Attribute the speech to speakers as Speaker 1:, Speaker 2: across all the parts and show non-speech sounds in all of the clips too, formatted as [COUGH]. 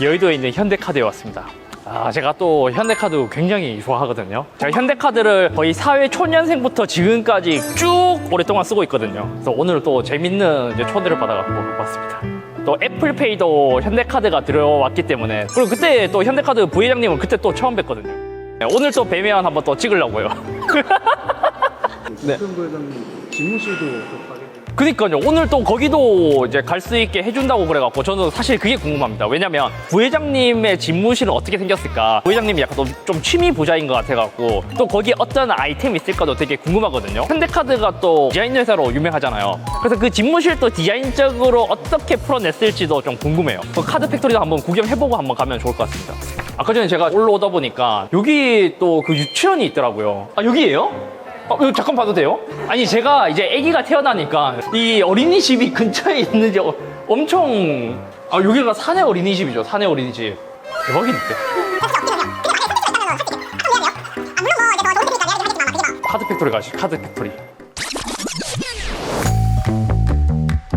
Speaker 1: 여의도에 있는 현대카드에 왔습니다. 아, 제가 또 현대카드 굉장히 좋아하거든요. 제가 현대카드를 거의 사회 초년생부터 지금까지 쭉 오랫동안 쓰고 있거든요. 그래서 오늘 또 재밌는 초대를 받아갖고 왔습니다. 또 애플페이도 현대카드가 들어왔기 때문에 그리고 그때 또 현대카드 부회장님은 그때 또 처음 뵀거든요. 네, 오늘 또 뵈면 한번 또 찍으려고요. [LAUGHS] 네.
Speaker 2: 큰 부회장님 집무실도 또 가게 되는
Speaker 1: 그니까요. 오늘 또 거기도 이제 갈 수 있게 해준다고 그래갖고 저는 사실 그게 궁금합니다. 왜냐면 부회장님의 집무실은 어떻게 생겼을까? 부회장님이 약간 좀, 좀 취미 부자인 것 같아갖고 또 거기에 어떤 아이템이 있을까도 되게 궁금하거든요. 현대카드가 또 디자인 회사로 유명하잖아요. 그래서 그 집무실도 디자인적으로 어떻게 풀어냈을지도 좀 궁금해요. 그 카드 팩토리도 한번 구경해보고 한번 가면 좋을 것 같습니다. 아까 전에 제가 올라오다 보니까 여기 또 그 유치원이 있더라고요. 아 여기에요? 어, 이거 잠깐 봐도 돼요? 아니 제가 이제 아기가 태어나니까 이 어린이집이 근처에 있는지 어- 엄청 아 여기가 사내 어린이집이죠 사내 어린이집. 대박인데? 카드 팩토리 가시 카드 팩토리.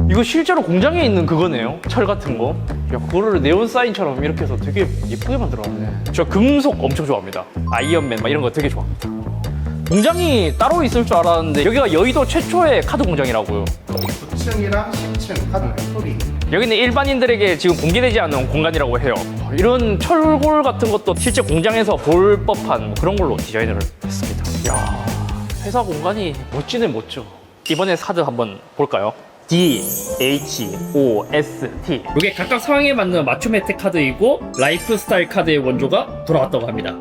Speaker 1: 이거 실제로 공장에 있는 그거네요 철 같은 거. 야, 그거를 네온 사인처럼 이렇게 해서 되게 예쁘게 만들어놨네. 저 금속 엄청 좋아합니다. 아이언맨 막 이런 거 되게 좋아합니다 공장이 따로 있을 줄 알았는데 여기가 여의도 최초의 카드 공장이라고요.
Speaker 2: 9층이랑 10층 카드 팩토리
Speaker 1: 여기는 일반인들에게 지금 공개되지 않은 공간이라고 해요. 이런 철골 같은 것도 실제 공장에서 볼 법한 뭐 그런 걸로 디자인을 했습니다. 이야, 회사 공간이 멋지네 멋져. 이번에 카드 한번 볼까요? D, H, O, S, T. 이게 각각 상황에 맞는 맞춤 혜택 카드이고 라이프 스타일 카드의 원조가 돌아왔다고 합니다.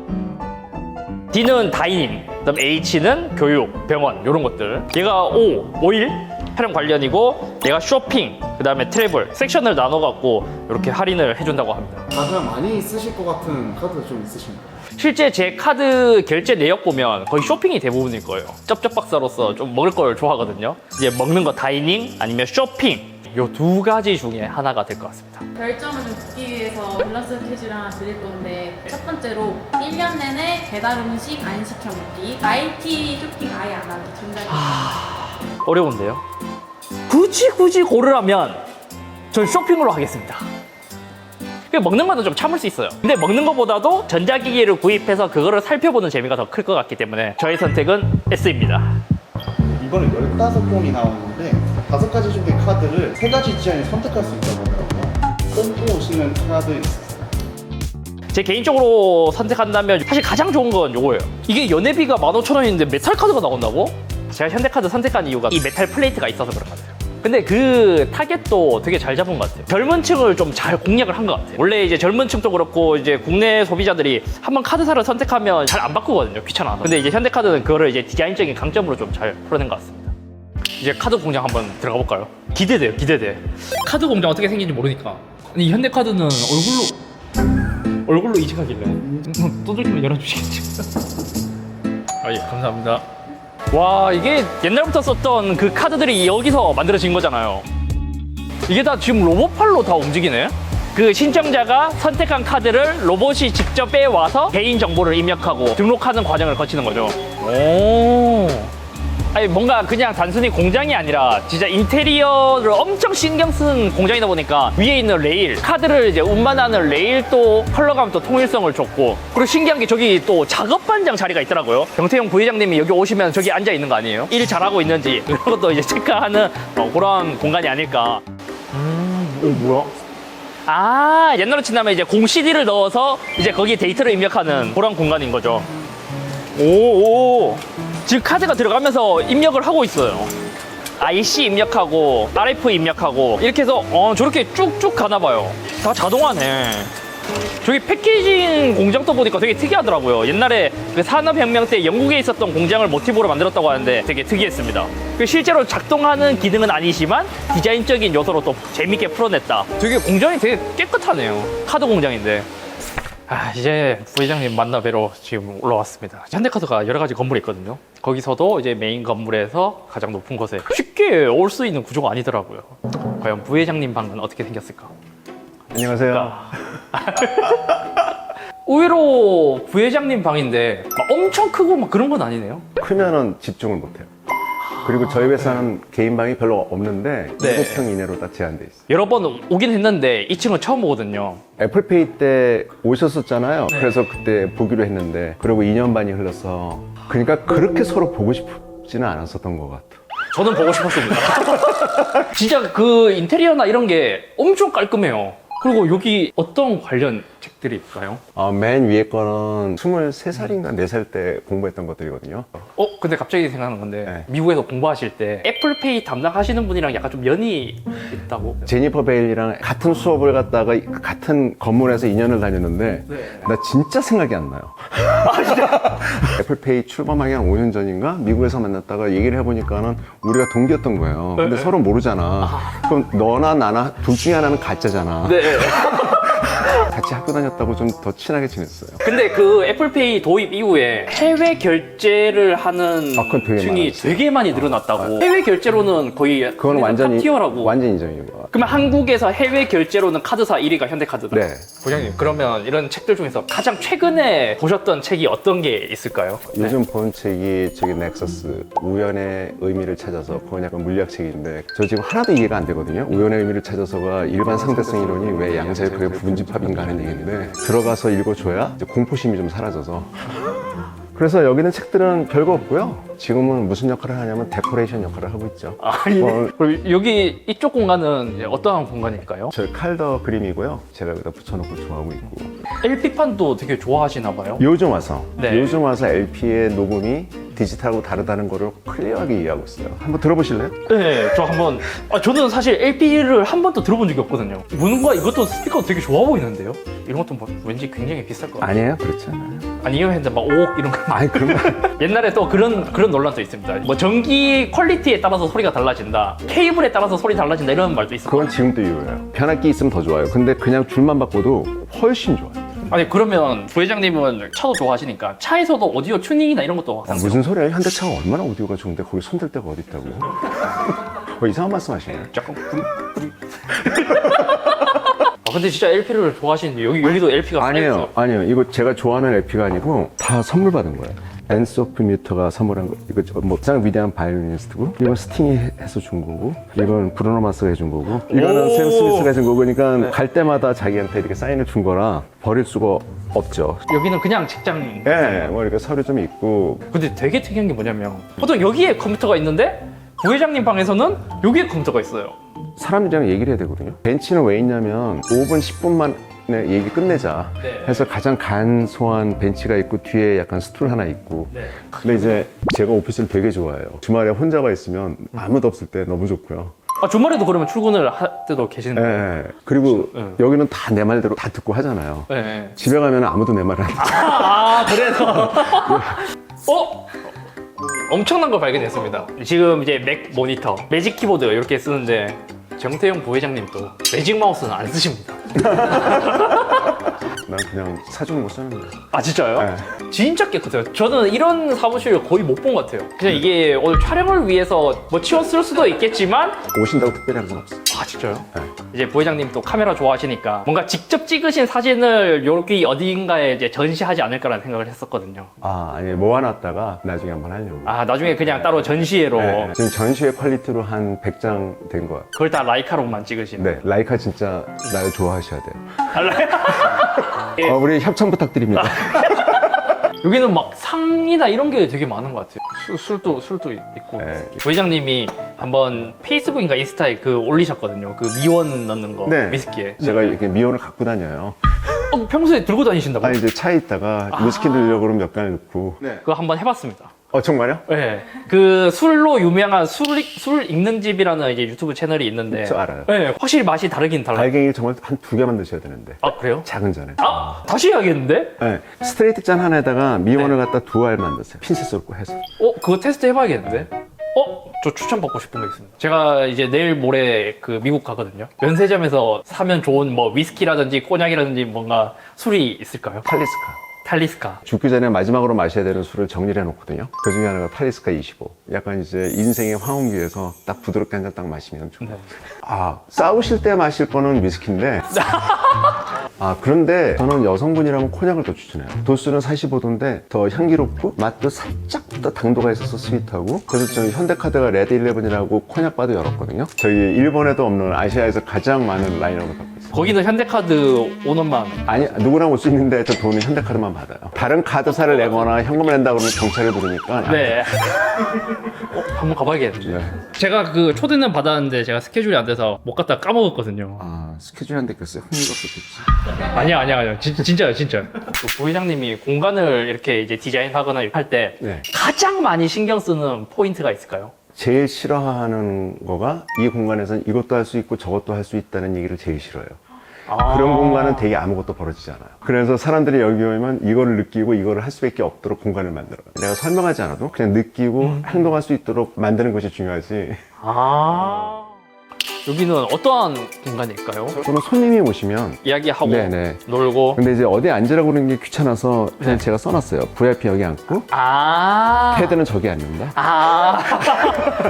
Speaker 1: D는 다이닝, 그다음 H는 교육, 병원 이런 것들. 얘가 O, 오일 촬영 관련이고 얘가 쇼핑, 그다음에 트래블 섹션을 나눠 갖고 이렇게 할인을 해준다고 합니다.
Speaker 2: 가장 많이 쓰실 것 같은 카드 좀 있으신가요?
Speaker 1: 실제 제 카드 결제 내역 보면 거의 쇼핑이 대부분일 거예요. 쩝쩝 박사로서 좀 먹을 걸 좋아하거든요. 이제 먹는 거 다이닝 아니면 쇼핑 요 두 가지 중에 하나가 될 것 같습니다.
Speaker 3: 별점을 좀 듣기 위해서 밸런스 퀴즈를 하나 드릴 건데 첫 번째로 1년 내내 배달 음식 안 시켜 먹기 IT 쇼핑 아예 안 하기 중간에
Speaker 1: 어려운데요? 굳이 굳이 고르라면 전 쇼핑으로 하겠습니다. 그 먹는 거는 좀 참을 수 있어요. 근데 먹는 것보다도 전자기기를 구입해서 그거를 살펴보는 재미가 더 클 것 같기 때문에 저의 선택은 S입니다.
Speaker 2: 이번에 15종이 나오는데 다섯 가지 종의 카드를 세 가지 디자인을 선택할 수 있다고 하더라고요 뽑고 오시는 카드?
Speaker 1: 제 개인적으로 선택한다면 사실 가장 좋은 건 요거예요. 이게 연회비가 15,000원인데 메탈 카드가 나온다고? 제가 현대카드 선택한 이유가 이 메탈 플레이트가 있어서 그런 것 같아요. 근데 그 타겟도 되게 잘 잡은 것 같아요. 젊은 층을 좀 잘 공략을 한 것 같아요. 원래 이제 젊은 층도 그렇고 이제 국내 소비자들이 한번 카드사를 선택하면 잘 안 바꾸거든요. 귀찮아서. 근데 이제 현대카드는 그거를 이제 디자인적인 강점으로 좀 잘 풀어낸 것 같습니다. 이제 카드 공장 한번 들어가 볼까요? 기대돼요, 기대돼. 카드 공장 어떻게 생긴지 모르니까. 아니 현대카드는 얼굴로 얼굴로 이직하길래 두들기면 열어주시겠죠? 아예 감사합니다. 와 이게 옛날부터 썼던 그 카드들이 여기서 만들어진 거잖아요. 이게 다 지금 로봇팔로 다 움직이네. 그 신청자가 선택한 카드를 로봇이 직접 빼와서 개인 정보를 입력하고 등록하는 과정을 거치는 거죠. 오. 아니 뭔가 그냥 단순히 공장이 아니라 진짜 인테리어를 엄청 신경 쓴 공장이다 보니까 위에 있는 레일 카드를 이제 운반하는 레일도 컬러감도 통일성을 줬고 그리고 신기한 게 저기 또 작업반장 자리가 있더라고요 경태형 부회장님이 여기 오시면 저기 앉아 있는 거 아니에요? 일 잘하고 있는지 이런 것도 이제 체크하는 어, 그런 공간이 아닐까 음, 오 뭐야? 아 옛날로 친다면 이제 공 CD를 넣어서 이제 거기에 데이터를 입력하는 그런 공간인 거죠 오, 오. 지금 카드가 들어가면서 입력을 하고 있어요. IC 입력하고 RF 입력하고 이렇게 해서 어, 저렇게 쭉쭉 가나 봐요. 다 자동화네. 저기 패키징 공장도 보니까 되게 특이하더라고요. 옛날에 그 산업혁명 때 영국에 있었던 공장을 모티브로 만들었다고 하는데 되게 특이했습니다. 그 실제로 작동하는 기능은 아니지만 디자인적인 요소로 또 재밌게 풀어냈다. 되게 공장이 되게 깨끗하네요. 카드 공장인데. 아, 이제 부회장님 만나 뵈러 지금 올라왔습니다. 현대카드가 여러 가지 건물이 있거든요. 거기서도 이제 메인 건물에서 가장 높은 곳에 쉽게 올 수 있는 구조가 아니더라고요. 과연 부회장님 방은 어떻게 생겼을까?
Speaker 4: 안녕하세요. [LAUGHS]
Speaker 1: 의외로 부회장님 방인데 막 엄청 크고 막 그런 건 아니네요.
Speaker 4: 크면은 집중을 못해요. 그리고 저희 회사는 개인 방이 별로 없는데
Speaker 1: 네.
Speaker 4: 7평 이내로 다 제한돼 있어요.
Speaker 1: 여러 번 오긴 했는데 2층은 처음 오거든요.
Speaker 4: 애플페이 때 오셨었잖아요.
Speaker 1: 네.
Speaker 4: 그래서 그때 보기로 했는데 그리고 2년 반이 흘러서 그러니까 그렇게 서로 보고 싶지는 않았었던 것 같아.
Speaker 1: 저는 보고 싶었습니다. [LAUGHS] 진짜 그 인테리어나 이런 게 엄청 깔끔해요. 그리고 여기 어떤 관련 책들이 있을까요?
Speaker 4: 어, 맨 위에 거는 23살인가 4살 때 공부했던 것들이거든요.
Speaker 1: 어, 근데 갑자기 생각나는 건데
Speaker 4: 네.
Speaker 1: 미국에서 공부하실 때 애플페이 담당하시는 분이랑 약간 좀 연이 있다고.
Speaker 4: 제니퍼 베일이랑 같은 수업을 갔다가 같은 건물에서 2년을 다녔는데
Speaker 1: 네.
Speaker 4: 나 진짜 생각이 안 나요. [LAUGHS] 애플페이 출범하기 한 5년 전인가 미국에서 만났다가 얘기를 해보니까는 우리가 동기였던 거예요. 근데
Speaker 1: 네.
Speaker 4: 서로 모르잖아. 그럼 너나 나나 둘 중에 하나는 가짜잖아.
Speaker 1: 네. [LAUGHS]
Speaker 4: 같이 학교 다녔다고 좀 더 친하게 지냈어요.
Speaker 1: 근데 그 애플페이 도입 이후에 해외 결제를 하는
Speaker 4: 아, 그건 되게
Speaker 1: 층이
Speaker 4: 많았어요.
Speaker 1: 되게 많이 늘어났다고. 해외 결제로는 거의
Speaker 4: 그거는 완전히
Speaker 1: 탑티어라고.
Speaker 4: 완전 인정이고.
Speaker 1: 그러면 한국에서 해외 결제로는 카드사 1위가 현대카드다.
Speaker 4: 네.
Speaker 1: 부장님 그러면 이런 책들 중에서 가장 최근에 보셨던 책이 어떤 게 있을까요?
Speaker 4: 요즘 본 책이 저기 넥서스 우연의 의미를 찾아서 그건 약간 물리학 책인데 저 지금 하나도 이해가 안 되거든요. 우연의 의미를 찾아서가 일반 상대성 이론이 왜 양자역학의 부분집합인가 하는 얘기인데 들어가서 읽어줘야 공포심이 좀 사라져서 그래서 여기는 책들은 별거 없고요. 지금은 무슨 역할을 하냐면 데코레이션 역할을 하고 있죠.
Speaker 1: 아, 예.
Speaker 4: 어,
Speaker 1: 그럼 여기 이쪽 공간은 이제 어떠한 공간일까요?
Speaker 4: 저 칼더 그림이고요. 제가 여기다 붙여놓고 좋아하고 있고
Speaker 1: LP판도 되게 좋아하시나 봐요.
Speaker 4: 요즘 와서
Speaker 1: 네.
Speaker 4: 요즘 와서 LP의 녹음이 디지털하고 다르다는 거를 클리어하게 이해하고 있어요. 한번 들어보실래요?
Speaker 1: 네, 저 한번 아, 저는 사실 LP를 한 번도 들어본 적이 없거든요. 뭔가 이것도 스피커 되게 좋아 보이는데요? 이런 것도 뭐 왠지 굉장히 비쌀 것 같아요.
Speaker 4: 아니에요, 그렇지 않아요.
Speaker 1: 아니요, 현재 막 5억 이런 거.
Speaker 4: 아니 그러면 [LAUGHS]
Speaker 1: 옛날에 또 그런 그런 논란도 있습니다. 뭐 전기 퀄리티에 따라서 소리가 달라진다. 케이블에 따라서 소리 달라진다 이런 말도 있어요.
Speaker 4: 그건 지금도 이유예요. 변압기 있으면 더 좋아요. 근데 그냥 줄만 바꿔도 훨씬 좋아요.
Speaker 1: 아니 그러면 부회장님은 차도 좋아하시니까 차에서도 오디오 튜닝이나 이런 것도
Speaker 4: 아, 무슨 소리예요? 현대차가 얼마나 오디오가 좋은데 거기 손댈 데가 어디 있다고? 뭐 이상한 말씀 하시네요.
Speaker 1: 약간 뿌리 뿌리. [LAUGHS] 아 근데 진짜 LP를 좋아하시는데 여기 여기도 LP가
Speaker 4: 아니에요, 아니에요. 이거 제가 좋아하는 LP가 아니고 다 선물 받은 거예요. 앤소프 뮤터가 선물한 거 이거 저뭐 가장 위대한 바이올리니스트고 이건 스팅이 해- 해서 준 거고 이건 브루노 마스가 해준 거고 이거는
Speaker 1: 오.
Speaker 4: 샘 스미스가 해준 거고 그러니까 갈 때마다 자기한테 이렇게 사인을 준 거라 버릴 수가 없죠.
Speaker 1: 여기는 그냥 직장.
Speaker 4: 예, 뭐 이렇게 서류 좀 있고
Speaker 1: 근데 되게 특이한 게 뭐냐면 보통 여기에 컴퓨터가 있는데 부회장님 방에서는 여기에 컴퓨터가 있어요.
Speaker 4: 사람들이랑 얘기를 해야 되거든요. 벤치는 왜 있냐면 5분, 10분 만 에 얘기 끝내자
Speaker 1: 네.
Speaker 4: 해서 가장 간소한 벤치가 있고 뒤에 약간 스툴 하나 있고
Speaker 1: 네.
Speaker 4: 근데 이제 제가 오피스를 되게 좋아해요. 주말에 혼자가 있으면 아무도 없을 때 너무 좋고요.
Speaker 1: 아 주말에도 그러면 출근을 할 때도 계시는
Speaker 4: 예,
Speaker 1: 거예요?
Speaker 4: 예. 그리고
Speaker 1: 네.
Speaker 4: 여기는 다 내 말대로 다 듣고 하잖아요.
Speaker 1: 네.
Speaker 4: 집에 가면 아무도 내 말을 안 듣고
Speaker 1: 아 그래서 어? 엄청난 걸 발견했습니다. 지금 이제 맥 모니터, 매직 키보드 이렇게 쓰는데 정태용 부회장님 또 매직 마우스는 안 쓰십니다. [LAUGHS]
Speaker 4: 난 그냥 사주는 거 쓰는 거예요.
Speaker 1: 아 진짜요?
Speaker 4: 네.
Speaker 1: 진짜 깨끗해요. 저는 이런 사무실 거의 못 본 것 같아요. 그냥 이게 오늘 촬영을 위해서 뭐 치워 쓸 수도 있겠지만
Speaker 4: 오신다고 특별히 한건 없어요.
Speaker 1: 아 진짜요?
Speaker 4: 네.
Speaker 1: 이제 부회장님 또 카메라 좋아하시니까 뭔가 직접 찍으신 사진을 여기 어딘가에 이제 전시하지 않을까라는 생각을 했었거든요.
Speaker 4: 아, 아니 모아놨다가 나중에 한번 하려고.
Speaker 1: 아 나중에 그냥 따로 전시회로
Speaker 4: 네, 지금 전시회 퀄리티로 한 100장 된 거야.
Speaker 1: 그걸 다 라이카로만 찍으시는.
Speaker 4: 네, 라이카 진짜 나를 좋아 하셔야 돼요.
Speaker 1: 아, 라이-
Speaker 4: 어, 우리 협찬 부탁드립니다. [LAUGHS]
Speaker 1: 여기는 막 상이나 이런 게 되게 많은 것 같아요. 술, 술도 술도 있고.
Speaker 4: 네.
Speaker 1: 부회장님이 한번 페이스북인가 인스타에 그 올리셨거든요. 그 미원 넣는 거
Speaker 4: 네.
Speaker 1: 위스키에.
Speaker 4: 제가 이렇게 미원을 갖고 다녀요.
Speaker 1: 어, 평소에 들고 다니신다고?
Speaker 4: 아니 이제 차에 있다가 위스키 넣으려고 그러면 몇잔 넣고.
Speaker 1: 그거 한번 해봤습니다.
Speaker 4: 어 정말요?
Speaker 1: 네. 그 술로 유명한 술, 술 읽는 집이라는 이제 유튜브 채널이 있는데.
Speaker 4: 저 알아요.
Speaker 1: 네. 확실히 맛이 다르긴 달라요.
Speaker 4: 달갱이 정말 한 두 개만 드셔야 되는데.
Speaker 1: 아, 그래요?
Speaker 4: 작은 잔에.
Speaker 1: 아, 다시 해야겠는데?
Speaker 4: 네, 스트레이트 잔 하나에다가 미원을 갖다 두 알만 넣으세요. 핀셋으로 해서.
Speaker 1: 어, 그거 테스트 해봐야겠는데? 어? 저 추천받고 싶은 거 있습니다. 제가 이제 내일 모레 그 미국 가거든요. 면세점에서 사면 좋은 뭐 위스키라든지 꼬냑이라든지 뭔가 술이 있을까요?
Speaker 4: 탈리스카.
Speaker 1: 탈리스카.
Speaker 4: 죽기 전에 마지막으로 마셔야 되는 술을 정리를 해놓거든요. 그 중에 하나가 탈리스카 25. 약간 이제 인생의 황혼기에서 딱 부드럽게 한 잔 딱 마시면 좋아요.
Speaker 1: 네.
Speaker 4: 아, 싸우실 때 마실 거는 위스키인데 [LAUGHS] 아 그런데 저는 여성분이라면 코냑을 더 추천해요 도수는 45도인데 더 향기롭고 맛도 살짝 더 당도가 있어서 스윗하고 그래서 저희 현대카드가 레드11이라고 코냑 바도 열었거든요 저희 일본에도 없는 아시아에서 가장 많은 라인업을 갖고 있어요
Speaker 1: 거기는 현대카드 오너만
Speaker 4: 아니 누구나 올 수 있는데 저 돈은 현대카드만 받아요 다른 카드사를 내거나 현금을 낸다 그러면 경찰에 부르니까
Speaker 1: 네. 어, 한번 가봐야겠는데.
Speaker 4: 네.
Speaker 1: 제가 그 초대는 받았는데 제가 스케줄이 안 돼서 못 갔다 까먹었거든요.
Speaker 4: 아 스케줄이 안 됐겠어요 흥미롭겠지
Speaker 1: 아니야, 아니야, 아니야. 진, 진짜요, 진짜. 그 부회장님이 공간을 이렇게 이제 디자인하거나 할때
Speaker 4: 네.
Speaker 1: 가장 많이 신경 쓰는 포인트가 있을까요?
Speaker 4: 제일 싫어하는 거가 이 공간에서는 이것도 할 수 있고 저것도 할 수 있다는 얘기를 제일 싫어해요. 그런 공간은 되게 아무것도 벌어지지 않아요. 그래서 사람들이 여기 오면 이거를 느끼고 이거를 할 수밖에 없도록 공간을 만들어요. 내가 설명하지 않아도 그냥 느끼고 행동할 수 있도록 만드는 것이 중요하지.
Speaker 1: 아. 여기는 어떠한 공간일까요?
Speaker 4: 저는 손님이 오시면
Speaker 1: 이야기하고
Speaker 4: 네네.
Speaker 1: 놀고.
Speaker 4: 근데 이제 어디 앉으라고 그러는 게 귀찮아서 그냥
Speaker 1: 네.
Speaker 4: 제가 써놨어요. VIP 여기 앉고
Speaker 1: 아.
Speaker 4: 패드는 저기 앉는다.
Speaker 1: 아.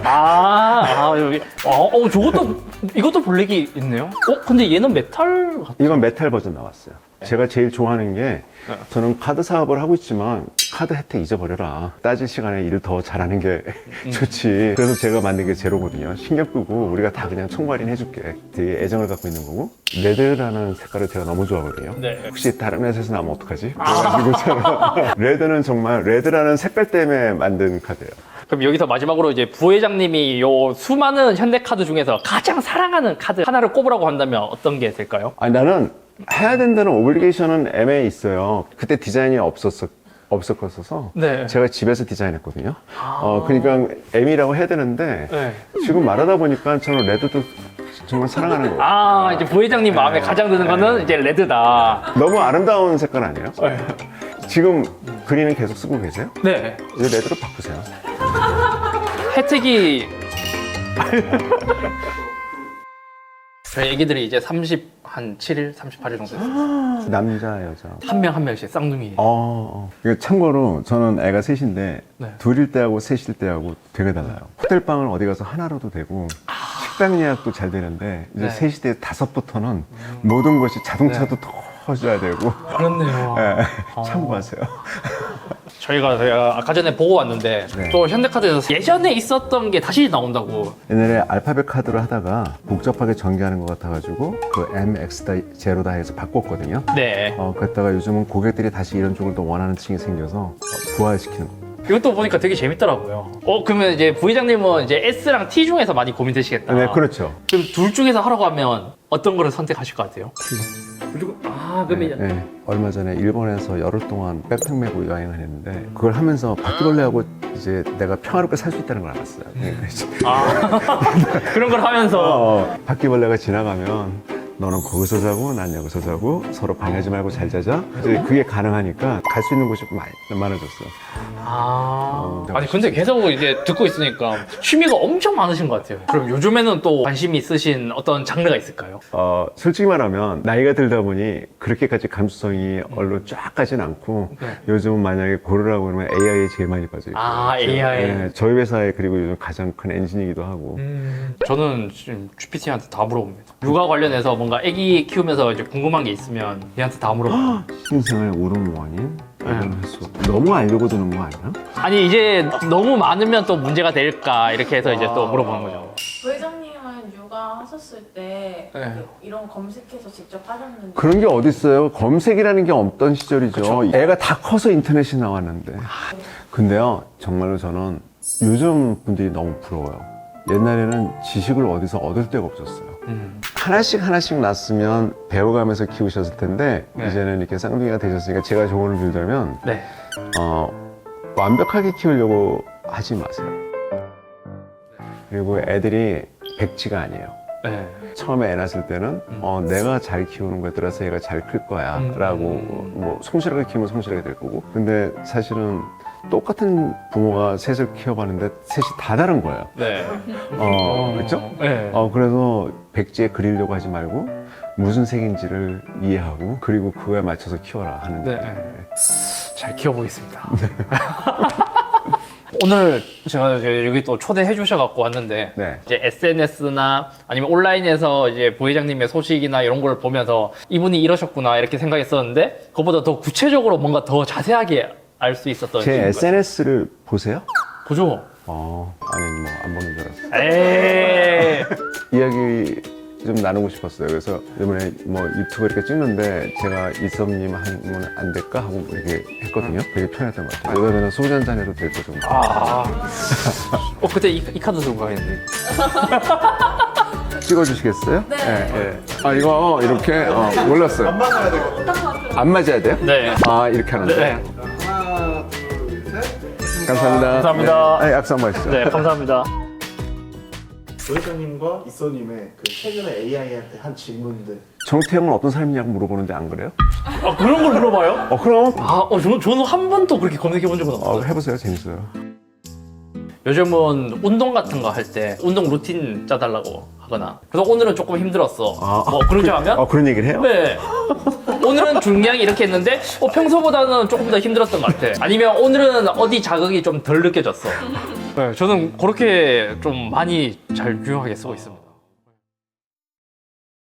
Speaker 1: 아. 아, 여기. 어, 어, 저것도, 이것도 블랙이 있네요? 어, 근데 얘는 메탈 같
Speaker 4: 이건 메탈 버전 나왔어요. 제가 제일 좋아하는 게
Speaker 1: 네.
Speaker 4: 저는 카드 사업을 하고 있지만 카드 혜택 잊어버려라. 따질 시간에 일을 더 잘하는 게
Speaker 1: 음. [LAUGHS]
Speaker 4: 좋지. 그래서 제가 만든 게 제로거든요. 신경 끄고 우리가 다 그냥 총괄인 해줄게. 되게 애정을 갖고 있는 거고. 레드라는 색깔을 제가 너무 좋아하거든요.
Speaker 1: 네.
Speaker 4: 혹시 다른 회사에서 나면 어떡하지? 그래가지고 제가 [LAUGHS] 레드는 정말 레드라는 색깔 때문에 만든 카드예요.
Speaker 1: 그럼 여기서 마지막으로 이제 부회장님이 요 수많은 현대카드 중에서 가장 사랑하는 카드 하나를 꼽으라고 한다면 어떤 게 될까요?
Speaker 4: 아니 나는 해야 된다는 오블리게이션은 애매해 있어요. 그때 디자인이 없었어 없었어서
Speaker 1: 네.
Speaker 4: 제가 집에서 디자인했거든요. 어 그러니까 M이라고 해야 되는데
Speaker 1: 네.
Speaker 4: 지금 말하다 보니까 저는 레드도 정말 사랑하는 거예요.
Speaker 1: 아, 이제 부회장님 마음에 가장 드는 거는 이제 레드다.
Speaker 4: 너무 아름다운 색깔 아니에요?
Speaker 1: 네.
Speaker 4: 지금 그린은 계속 쓰고 계세요?
Speaker 1: 네.
Speaker 4: 이제 레드로 바꾸세요.
Speaker 1: 혜택이 [LAUGHS] 저희 애기들이 이제 30, 한 7일, 38일 정도 됐어요.
Speaker 4: 남자 여자.
Speaker 1: 한명 한 명씩 쌍둥이.
Speaker 4: 어, 어. 이거 참고로 저는 애가 셋인데
Speaker 1: 네.
Speaker 4: 둘일 때하고 셋일 때하고 되게 달라요. 호텔 방을 어디 가서 하나로도 되고 식당 예약도 잘 되는데 이제
Speaker 1: 네.
Speaker 4: 셋이 때 다섯부터는 모든 것이 자동차도 터져야 되고
Speaker 1: 그렇네요.
Speaker 4: 예, 참고하세요.
Speaker 1: 저희가 제가 아까 전에 보고 왔는데
Speaker 4: 네.
Speaker 1: 또 현대카드에서 예전에 있었던 게 다시 나온다고.
Speaker 4: 옛날에 알파벳 카드로 하다가 복잡하게 전개하는 것 같아가지고 그 MX 다 제로다 해서 바꿨거든요.
Speaker 1: 네.
Speaker 4: 어, 그랬다가 요즘은 고객들이 다시 이런 쪽을 더 원하는 층이 생겨서 어, 부활시키는 거.
Speaker 1: 이것도 보니까 되게 재밌더라고요. 어, 그러면 이제 부회장님은 이제 S랑 T 중에서 많이 고민되시겠다.
Speaker 4: 네, 그렇죠.
Speaker 1: 그럼 둘 중에서 하라고 하면 어떤 거를 선택하실 것 같아요? 그리고 아, 그러면
Speaker 4: 네, 얼마 전에 일본에서 열흘 동안 백팩 메고 여행을 했는데 그걸 하면서 바퀴벌레하고 이제 내가 평화롭게 살 수 있다는 걸 알았어요. 이제
Speaker 1: 아, [LAUGHS] 그런 걸 하면서.
Speaker 4: 어, 바퀴벌레가 지나가면 너는 거기서 자고 난 여기서 자고 서로 방해하지 말고 잘 자자. 이제 그게 가능하니까 갈 수 있는 곳이 많이 많아졌어요.
Speaker 1: 아,
Speaker 4: 어,
Speaker 1: 아니 근데 계속 이제 듣고 있으니까 취미가 엄청 많으신 것 같아요. 그럼 요즘에는 또 관심이 있으신 어떤 장르가 있을까요?
Speaker 4: 어, 솔직히 말하면 나이가 들다 보니 그렇게까지 감수성이 얼로 쫙 가진 않고
Speaker 1: 네.
Speaker 4: 요즘은 만약에 고르라고 그러면 AI에 제일 많이 빠져 있고
Speaker 1: 아, AI.
Speaker 4: 네, 저희 회사에 그리고 요즘 가장 큰 엔진이기도 하고
Speaker 1: 음, 저는 지금 GPT한테 다 물어봅니다. 육아 관련해서 뭔가 아기 키우면서 이제 궁금한 게 있으면 얘한테 다 물어봐요.
Speaker 4: 신생아의 오름 원인
Speaker 1: 네.
Speaker 4: 횟수 너무 알려고 드는 거 아니야?
Speaker 1: 아니 이제 너무 많으면 또 문제가 될까 이렇게 해서 이제 또 물어보는 거죠.
Speaker 3: 부회장님은 육아 하셨을 때
Speaker 1: 네.
Speaker 3: 이런 검색해서 직접 하셨는데
Speaker 4: 그런 게 어딨어요 검색이라는 게 없던 시절이죠 애가 다 커서 인터넷이 나왔는데 근데요 정말로 저는 요즘 분들이 너무 부러워요 옛날에는 지식을 어디서 얻을 데가 없었어요
Speaker 1: 음.
Speaker 4: 하나씩 하나씩 낳았으면 배워가면서 키우셨을 텐데
Speaker 1: 네.
Speaker 4: 이제는 이렇게 쌍둥이가 되셨으니까 제가 조언을 드리자면
Speaker 1: 네.
Speaker 4: 어, 완벽하게 키우려고 하지 마세요. 그리고 애들이 백지가 아니에요.
Speaker 1: 네.
Speaker 4: 처음에 애 낳았을 때는 어, 내가 잘 키우는 거에 따라서 얘가 잘 클 거야
Speaker 1: 음.
Speaker 4: 라고 뭐 성실하게 키우면 성실하게 될 거고 근데 사실은 똑같은 부모가 셋을 키워봤는데 셋이 다 다른 거예요
Speaker 1: 네.
Speaker 4: 어, 그렇죠?
Speaker 1: 네.
Speaker 4: 어, 그래서 백지에 그리려고 하지 말고 무슨 색인지를 이해하고 그리고 그거에 맞춰서 키워라 하는
Speaker 1: 네. 잘 키워보겠습니다. [LAUGHS] 오늘 제가 이제 여기 또 초대해 주셔갖고 왔는데
Speaker 4: 네.
Speaker 1: 이제 SNS나 아니면 온라인에서 이제 부회장님의 소식이나 이런 걸 보면서 이분이 이러셨구나 이렇게 생각했었는데 그것보다 더 구체적으로 뭔가 더 자세하게 알 수 있었던
Speaker 4: 제
Speaker 1: 친구가
Speaker 4: SNS를 보세요?
Speaker 1: 보죠.
Speaker 4: 어, 아니 뭐 안 보는 줄 알았어요.
Speaker 1: 에이. [LAUGHS]
Speaker 4: 이야기 좀 나누고 싶었어요. 그래서 이번에 뭐 유튜브 이렇게 찍는데 제가 이썸님 하면 안 될까 하고 이렇게 했거든요. 되게 편했던 것 같아요. 그러면 소주 한 잔 해도 될거 정도.
Speaker 1: 아. [LAUGHS] 어 그때 이, 이 카드 들고 가겠네. [LAUGHS]
Speaker 4: 찍어주시겠어요?
Speaker 3: 네.
Speaker 4: 네. 아 이거 이렇게 어, 몰랐어요. 안 맞아야 돼요. 안 맞아야 돼요?
Speaker 1: 네.
Speaker 4: 아 이렇게 하는데.
Speaker 1: 네.
Speaker 4: 감사합니다.
Speaker 1: 감사합니다.
Speaker 4: 네, 악수 한번 하시죠.
Speaker 1: 네 감사합니다.
Speaker 2: 부회장님과 이소님의 그 최근에 AI한테 한 질문들.
Speaker 4: 정태형은 어떤 사람이냐고 물어보는데 안 그래요?
Speaker 1: 아 그런 걸 물어봐요?
Speaker 4: 어 그럼.
Speaker 1: 아, 어, 저는, 저는 한 번도 그렇게 검색해 본 적은 없어요.
Speaker 4: 어, 해보세요. 재밌어요.
Speaker 1: 요즘은 운동 같은 거 할 때 운동 루틴 짜달라고 하거나. 그래서 오늘은 조금 힘들었어. 뭐 그런 거 하면?
Speaker 4: 어, 그런 얘기를 해요?
Speaker 1: 네. 오늘은 중량이 이렇게 했는데 어, 평소보다는 조금 더 힘들었던 것 같아. 아니면 오늘은 어디 자극이 좀 덜 느껴졌어? 네, 저는 그렇게 좀 많이 잘 유용하게 쓰고 있습니다